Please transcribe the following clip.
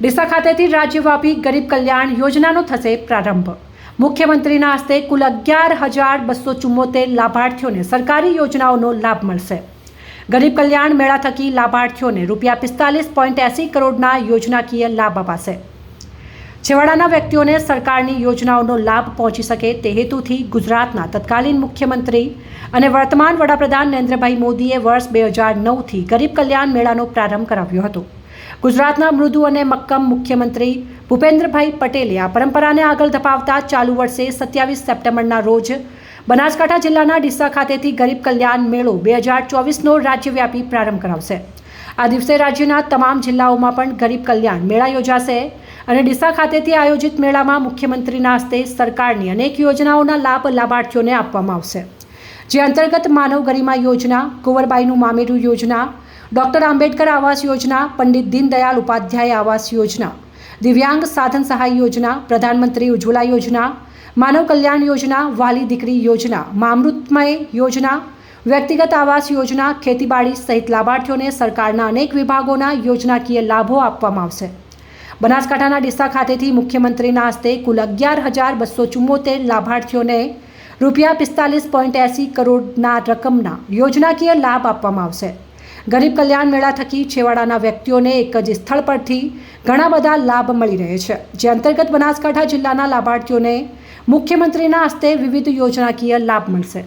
ડીસા ખાતેથી રાજ્યવ્યાપી ગરીબ કલ્યાણ યોજનાનો થશે પ્રારંભ. મુખ્યમંત્રીના હસ્તે કુલ અગિયાર હજાર બસો ચુમ્મોતેર લાભાર્થીઓને સરકારી યોજનાઓનો લાભ મળશે. ગરીબ કલ્યાણ મેળા થકી લાભાર્થીઓને રૂપિયા પિસ્તાલીસ પોઈન્ટ એસી કરોડના યોજનાકીય લાભ અપાશે. છેવાડાના વ્યક્તિઓને સરકારની યોજનાઓનો લાભ પહોંચી શકે તે હેતુથી ગુજરાતના તત્કાલીન મુખ્યમંત્રી અને વર્તમાન વડાપ્રધાન નરેન્દ્રભાઈ મોદીએ વર્ષ બે હજાર નવથી ગરીબ કલ્યાણ મેળાનો પ્રારંભ કરાવ્યો હતો. ગુજરાતના મૃદુ અને મક્કમ મુખ્યમંત્રી ભૂપેન્દ્રભાઈ પટેલે આ પરંપરાને આગળ ધપાવતા ચાલુ વર્ષે સત્યાવીસ સપ્ટેમ્બરના રોજ બનાસકાંઠા જિલ્લાના ડીસા ખાતેથી ગરીબ કલ્યાણ મેળો બે હજાર ચોવીસનો રાજ્યવ્યાપી પ્રારંભ કરાવશે. આ દિવસે રાજ્યના તમામ જિલ્લાઓમાં પણ ગરીબ કલ્યાણ મેળા યોજાશે અને ડીસા ખાતેથી આયોજિત મેળામાં મુખ્યમંત્રીના હસ્તે સરકારની અનેક યોજનાઓના લાભ લાભાર્થીઓને આપવામાં આવશે. જે અંતર્ગત માનવ ગરિમા યોજના, કુંવરબાઈનું મામેરું યોજના ડૉક્ટર આંબેડકર આવાસ યોજના, પંડિત દીનદયાળ ઉપાધ્યાય આવાસ યોજના, દિવ્યાંગ સાધન સહાય યોજના, પ્રધાનમંત્રી ઉજ્જવલા યોજના, માનવ કલ્યાણ યોજના, વાલી દીકરી યોજના, મામૃતમય યોજના, વ્યક્તિગત આવાસ યોજના, ખેતીબાડી સહિત લાભાર્થીઓને સરકારના અનેક વિભાગોના યોજનાકીય લાભો આપવામાં આવશે. બનાસકાંઠાના ડીસા ખાતેથી મુખ્યમંત્રીના હસ્તે કુલ અગિયાર હજાર બસો ચુમ્મોતેર લાભાર્થીઓને રૂપિયા પિસ્તાલીસ પોઈન્ટ એંસી કરોડના રકમના યોજનાકીય લાભ આપવામાં આવશે. ગરીબ કલ્યાણ મેળા થકી છેવાડાના વ્યક્તિઓને એક જ સ્થળ પરથી ઘણા બધા લાભ મળી રહે છે, જે અંતર્ગત બનાસકાંઠા જિલ્લાના લાભાર્થીઓને મુખ્યમંત્રીના હસ્તે વિવિધ યોજનાકીય લાભ મળશે.